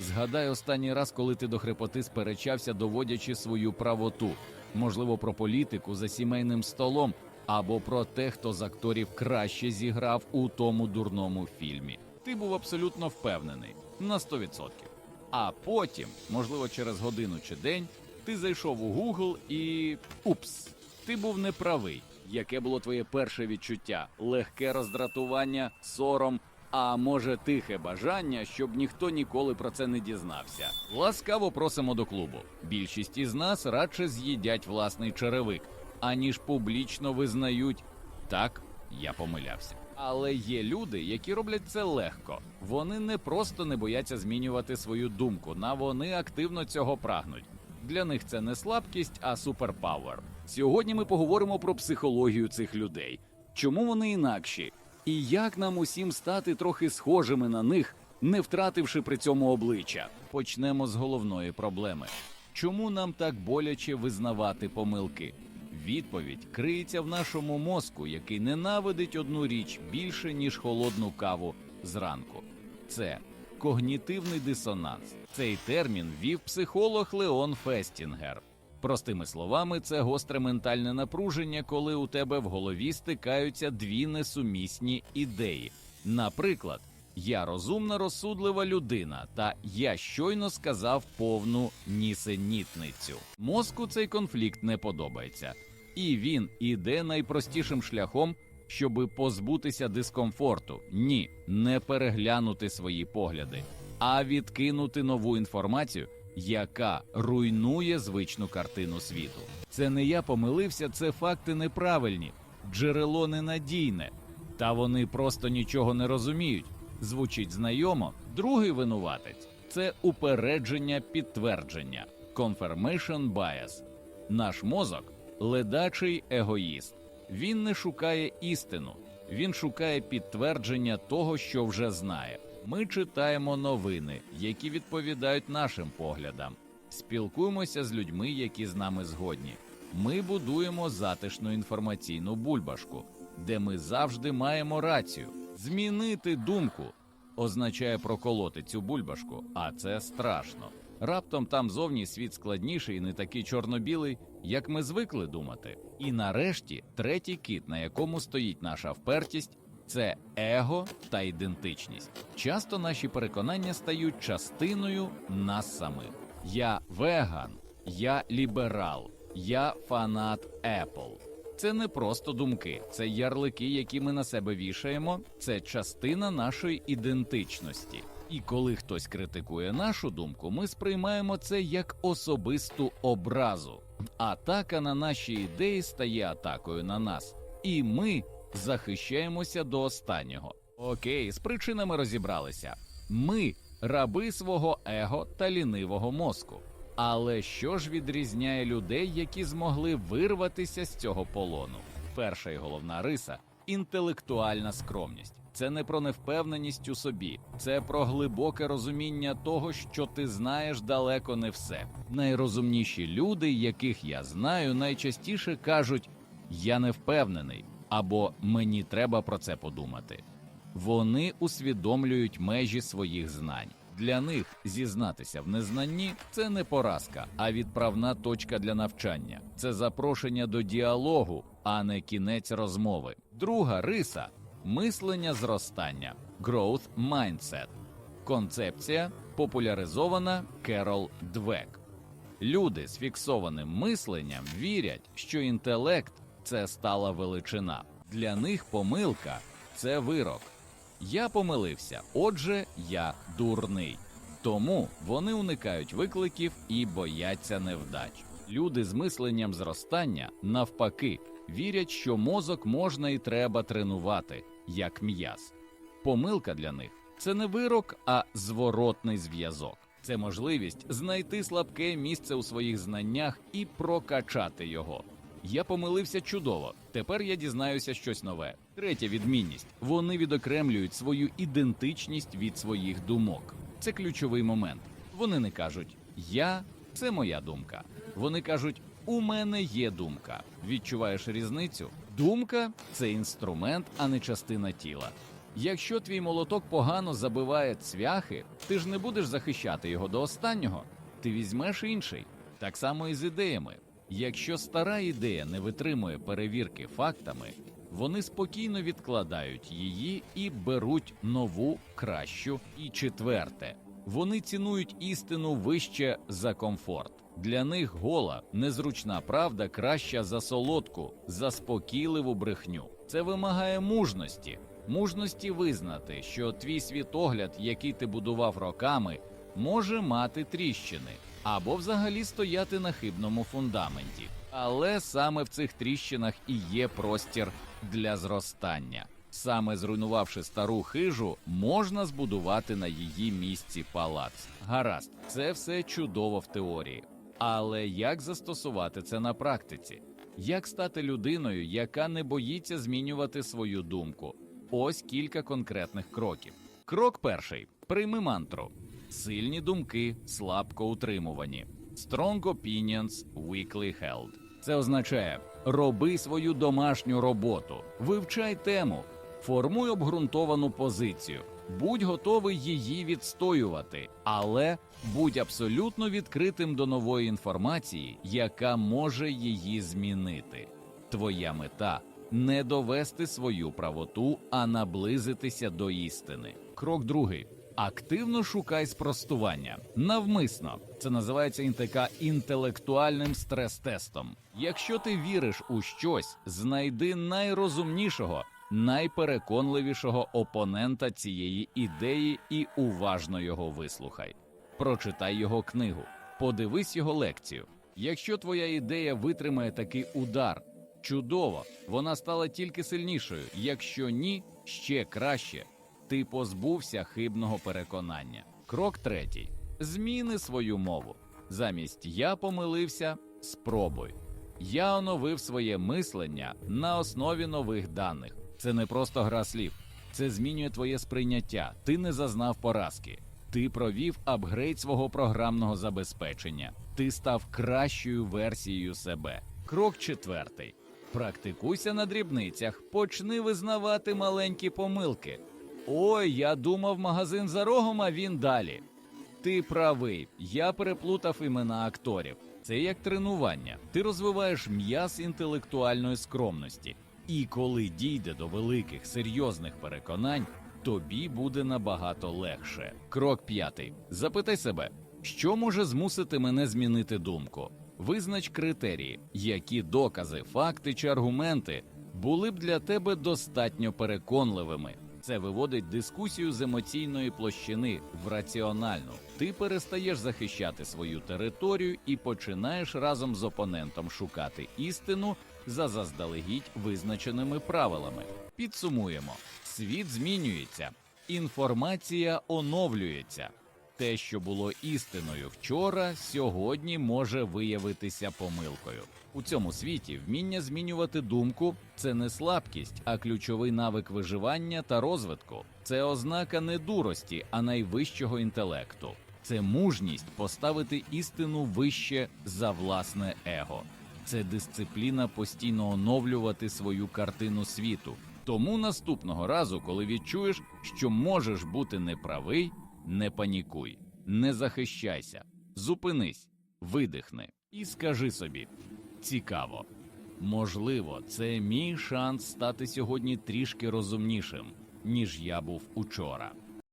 Згадай останній раз, коли ти до хрипоти сперечався, доводячи свою правоту, можливо, про політику за сімейним столом або про те, хто з акторів краще зіграв у тому дурному фільмі. Ти був абсолютно впевнений на 100%. А потім, можливо, через годину чи день, ти зайшов у Google і упс, ти був неправий. Яке було твоє перше відчуття? Легке роздратування, сором, а може тихе бажання, щоб ніхто ніколи про це не дізнався. Ласкаво просимо до клубу. Більшість із нас радше з'їдять власний черевик, аніж публічно визнають так, я помилявся. Але є люди, які роблять це легко. Вони не просто не бояться змінювати свою думку, на вони активно цього прагнуть. Для них це не слабкість, а суперпауер. Сьогодні ми поговоримо про психологію цих людей, чому вони інакші, і як нам усім стати трохи схожими на них, не втративши при цьому обличчя. Почнемо з головної проблеми. Чому нам так боляче визнавати помилки? Відповідь криється в нашому мозку, який ненавидить одну річ більше, ніж холодну каву зранку. Це когнітивний дисонанс. Цей термін ввів психолог Леон Фестінгер. Простими словами, це гостре ментальне напруження, коли у тебе в голові стикаються дві несумісні ідеї. Наприклад, я розумна, розсудлива людина, та я щойно сказав повну нісенітницю. Мозку цей конфлікт не подобається, і він іде найпростішим шляхом, щоби позбутися дискомфорту. Ні, не переглянути свої погляди, а відкинути нову інформацію, яка руйнує звичну картину світу. Це не я помилився, це факти неправильні, джерело ненадійне, та вони просто нічого не розуміють. Звучить знайомо. Другий винуватець це упередження підтвердження confirmation bias. Наш мозок ледачий егоїст. Він не шукає істину, він шукає підтвердження того, що вже знає. Ми читаємо новини, які відповідають нашим поглядам, спілкуємося з людьми, які з нами згодні. Ми будуємо затишну інформаційну бульбашку, де ми завжди маємо рацію. Змінити думку означає проколоти цю бульбашку, а це страшно. Раптом там зовні світ складніший і не такий чорно-білий, як ми звикли думати. І нарешті третій кит, на якому стоїть наша впертість, це его та ідентичність. Часто наші переконання стають частиною нас самих. Я веган, я ліберал, я фанат Apple. Це не просто думки, це ярлики, які ми на себе вішаємо, це частина нашої ідентичності. І коли хтось критикує нашу думку, ми сприймаємо це як особисту образу. Атака на наші ідеї стає атакою на нас, і ми захищаємося до останнього. Окей, з причинами розібралися. Ми раби свого его та лінивого мозку. Але що ж відрізняє людей, які змогли вирватися з цього полону? Перша і головна риса інтелектуальна скромність. Це не про невпевненість у собі, це про глибоке розуміння того, що ти знаєш далеко не все. Найрозумніші люди, яких я знаю, найчастіше кажуть: я не впевнений або мені треба про це подумати. Вони усвідомлюють межі своїх знань. Для них зізнатися в незнанні це не поразка, а відправна точка для навчання. Це запрошення до діалогу, а не кінець розмови. Друга риса мислення зростання growth mindset. Концепція популяризована Керол Двек. Люди з фіксованим мисленням вірять, що інтелект це стала величина. Для них помилка це вирок. Я помилився, отже, я дурний. Тому вони уникають викликів і бояться невдач. Люди з мисленням зростання, навпаки, вірять, що мозок можна і треба тренувати, як м'яз. Помилка для них це не вирок, а зворотний зв'язок. Це можливість знайти слабке місце у своїх знаннях і прокачати його. Я помилився чудово. Тепер я дізнаюся щось нове. Третя відмінність: вони відокремлюють свою ідентичність від своїх думок. Це ключовий момент. Вони не кажуть Я це моя думка. Вони кажуть, у мене є думка. Відчуваєш різницю? Думка це інструмент, а не частина тіла. Якщо твій молоток погано забиває цвяхи, ти ж не будеш захищати його до останнього. Ти візьмеш інший. Так само і з ідеями. Якщо стара ідея не витримує перевірки фактами, вони спокійно відкладають її і беруть нову, кращу. І четверте, вони цінують істину вище за комфорт. Для них гола, незручна правда краща за солодку, за спокійливу брехню. Це вимагає мужності, мужності визнати, що твій світогляд, який ти будував роками, може мати тріщини або взагалі стояти на хибному фундаменті. Але саме в цих тріщинах і є простір для зростання. Саме зруйнувавши стару хижу, можна збудувати на її місці палац. Гаразд, це все чудово в теорії. Але як застосувати це на практиці? Як стати людиною, яка не боїться змінювати свою думку? Ось кілька конкретних кроків. Крок перший: прийми мантру. Сильні думки слабко утримувані. Strong opinions weakly held. Це означає роби свою домашню роботу, вивчай тему, формуй обґрунтовану позицію, будь готовий її відстоювати, але будь абсолютно відкритим до нової інформації, яка може її змінити. Твоя мета не довести свою правоту, а наблизитися до істини. Крок другий. Активно шукай спростування навмисно. Це називається інтека інтелектуальним стрес-тестом. Якщо ти віриш у щось, знайди найрозумнішого, найпереконливішого опонента цієї ідеї і уважно його вислухай. Прочитай його книгу, подивись його лекцію. Якщо твоя ідея витримає такий удар, чудово, вона стала тільки сильнішою. Якщо ні, ще краще ти позбувся хибного переконання. Крок третій: зміни свою мову. Замість я помилився, спробуй. Я оновив своє мислення на основі нових даних. Це не просто гра слів, це змінює твоє сприйняття. Ти не зазнав поразки. Ти провів апгрейд свого програмного забезпечення. Ти став кращою версією себе. Крок четвертий: практикуйся на дрібницях, почни визнавати маленькі помилки. Ой, я думав, магазин за рогом, а він далі. Ти правий, я переплутав імена акторів. Це як тренування. Ти розвиваєш м'яз інтелектуальної скромності. І коли дійде до великих серйозних переконань, тобі буде набагато легше. Крок п'ятий. Запитай себе, що може змусити мене змінити думку. Визнач критерії, які докази, факти чи аргументи були б для тебе достатньо переконливими. Це виводить дискусію з емоційної площини в раціональну. Ти перестаєш захищати свою територію і починаєш разом з опонентом шукати істину за заздалегідь визначеними правилами. Підсумуємо: світ змінюється, інформація оновлюється. Те, що було істиною вчора, сьогодні може виявитися помилкою. У цьому світі вміння змінювати думку це не слабкість, а ключовий навик виживання та розвитку. Це ознака не дурості, а найвищого інтелекту. Це мужність поставити істину вище за власне его. Це дисципліна постійно оновлювати свою картину світу. Тому наступного разу, коли відчуєш, що можеш бути неправий, не панікуй, не захищайся, зупинись, видихни і скажи собі: цікаво, можливо, це мій шанс стати сьогодні трішки розумнішим, ніж я був учора.